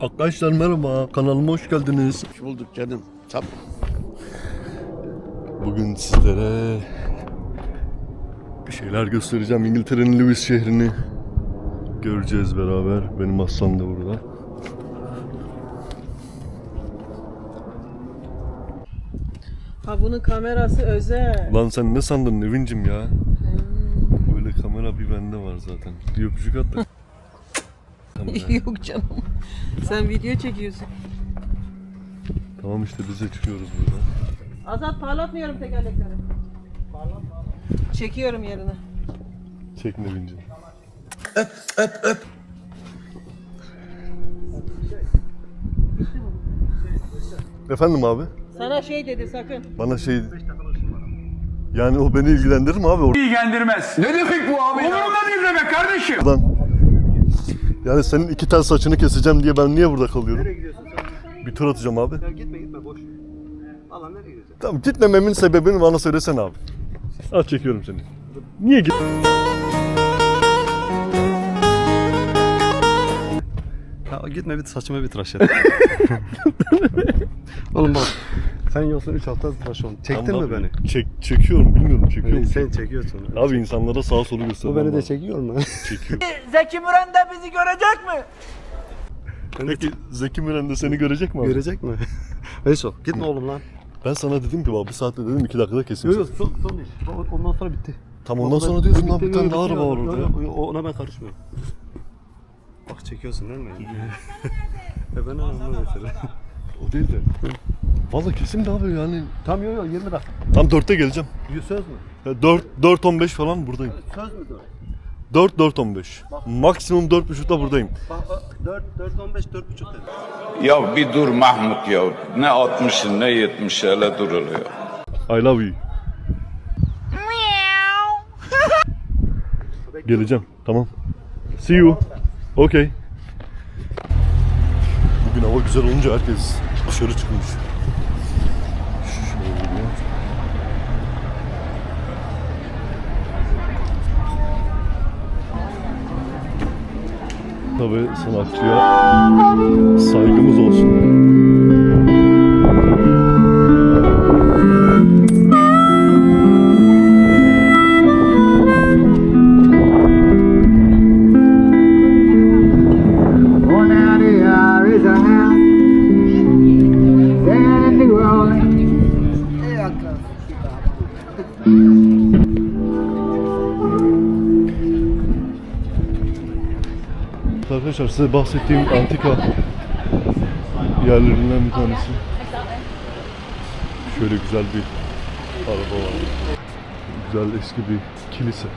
Arkadaşlar merhaba, kanalıma hoş geldiniz. Hoş bulduk canım. Sap. Bugün sizlere bir şeyler göstereceğim. İngiltere'nin Lewis şehrini göreceğiz beraber. Benim aslan da burada. Ha bunun kamerası özel. Lan sen ne sandın Nevin'cim ya? Böyle kamera bir bende var zaten. Bir öpücük at da. Kamera. Yok canım. Sen video çekiyorsun. tamam işte biz de çıkıyoruz burada. Azat parlatmıyorum tekerlekleri. Çekiyorum yerine. Çek Nevin'cim. Efendim abi? Sana şey dedi sakın. Bana şey... Yani o beni ilgilendirir mi abi ilgilendirmez. Ne demek bu abi Umurumda değil demek kardeşim. oradan? Yani senin iki tel saçını keseceğim diye ben niye burada kalıyorum? Bir tur atacağım abi. Gitme gitme boş. Allah nereye gidiyorsun? Tamam gitmememin sebebini bana söylesene abi. Al çekiyorum seni. Niye git? Ya gitme bir saçıma bir tıraş et. Oğlum bak. Sen yoksa 3 hafta tıraş oldun. Çektin Tamam mi abi. beni? Çek, çekiyorum bilmiyorum çekiyor Hani musun? sen çekiyorsun. Abi insanlara sağa solu göster. Bu beni de çekiyor mu? çekiyor. Zeki Müren de bizi görecek mi? Peki Zeki Müren de seni görecek mi abi? Görecek mi? Neyse gitme oğlum lan. Ben sana dedim ki baba bir saatte dedim iki dakikada kesin. Yok yok son, son iş. O- Ondan sonra bitti. Tam ondan sonra diyorsun lan bir tane daha araba var orada. Ona ben karışmıyorum. Bak çekiyorsun değil mi? e ben anlamam mesela. O değil de. Valla kesin de abi yani. Tam yok yok 20 dakika. Tam dörtte geleceğim. Yüz söz mü? Ya 4 4 15 falan buradayım. Söz mü 4? 4 4 15. Maksimum 4.30'da buradayım. Bak 4 4 15 4 buçuk dedi. Ya bir dur Mahmut ya. Ne 60'ın ne 70 hele durur ya. I love you. Geleceğim. Tamam. See you. Okay. Bugün hava güzel olunca herkes dışarı çıkmış. Tabii sanatçıya saygımız olsun. Oh, now Arkadaşlar size bahsettiğim antika yerlerinden bir tanesi. Şöyle güzel bir araba var. Güzel eski bir kilise.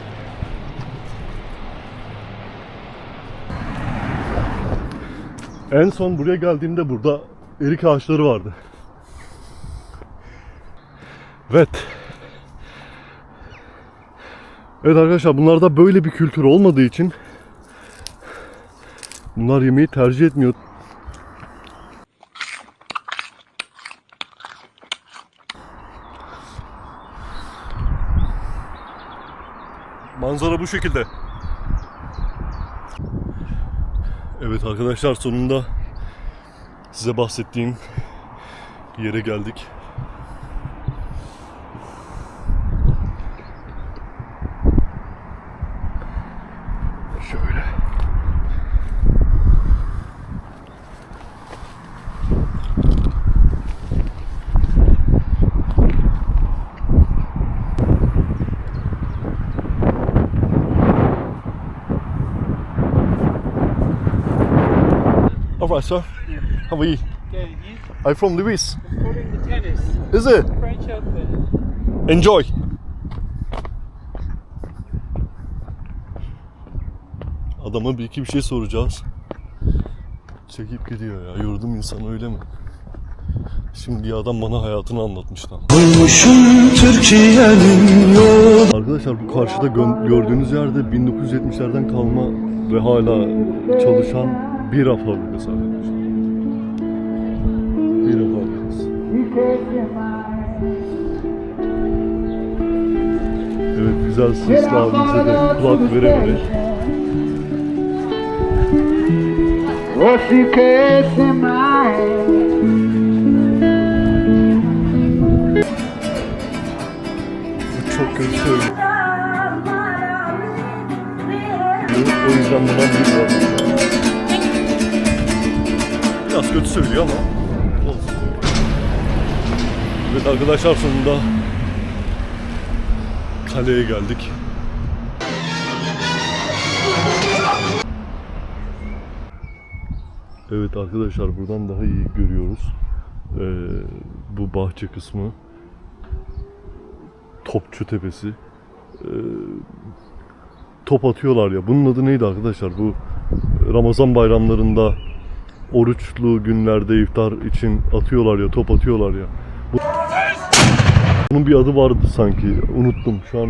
En son buraya geldiğimde burada erik ağaçları vardı. Evet. Evet arkadaşlar bunlarda böyle bir kültür olmadığı için Bunlar yemeği tercih etmiyor. Manzara bu şekilde. Evet arkadaşlar sonunda size bahsettiğim yere geldik. Şöyle. All right, sir. How are you? I'm from Lewis. Is it? Enjoy. Adama bir iki bir şey soracağız. Çekip gidiyor ya. Yordum insan öyle mi? Şimdi adam bana hayatını anlatmıştı. ama. Arkadaşlar bu karşıda gö- gördüğünüz yerde 1970'lerden kalma ve hala çalışan bira fabrikası arkadaşlar. Bira fabrikası. Evet güzel sesli abimize de kulak vere vere. a suitcase in my hand. Bu çok kötü söylüyor. O yüzden buna bir. Biraz kötü söylüyor ama olsun. Evet arkadaşlar sonunda kaleye geldik. Evet arkadaşlar buradan daha iyi görüyoruz. Ee, bu bahçe kısmı. Topçu Tepesi. Ee, top atıyorlar ya. Bunun adı neydi arkadaşlar? Bu Ramazan bayramlarında oruçlu günlerde iftar için atıyorlar ya, top atıyorlar ya. Bu- Bunun bir adı vardı sanki. Unuttum. Şu an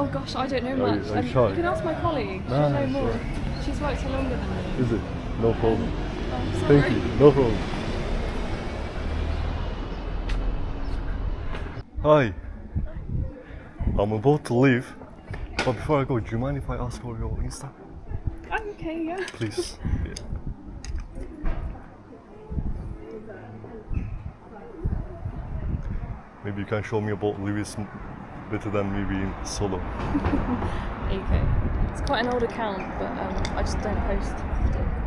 Oh gosh, I don't know Are much. are you Um, shy? you can ask my colleague. She'll Ah, know more. sure. She's worked here longer than me. is it? No problem. Oh, Thank you. No problem. Hi. I'm about to leave. But before I go, do you mind if I ask for your Insta? I'm okay, yeah. Please. Maybe you can show me about Lewis better than me being solo. Okay. It's quite an old account, but um, I just don't post.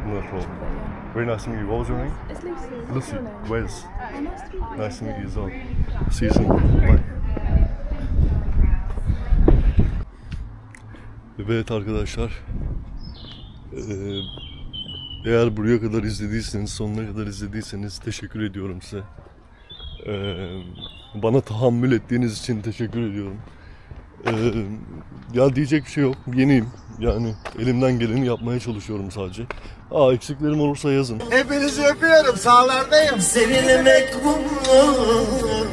No problem. But yeah. Very nice to meet you. What was your name? It's Lucy. Lucy. Wes. Oh, nice to meet you. Nice to meet you as well. See you soon. Bye. Evet arkadaşlar. Eğer buraya kadar izlediyseniz, sonuna kadar izlediyseniz teşekkür ediyorum size. Eee, bana tahammül ettiğiniz için teşekkür ediyorum. Eee, ya diyecek bir şey yok. Yeniyim. Yani elimden geleni yapmaya çalışıyorum sadece. Aa eksiklerim olursa yazın. Hepinizi öpüyorum. Sağlardayım. Sevilmek bunlar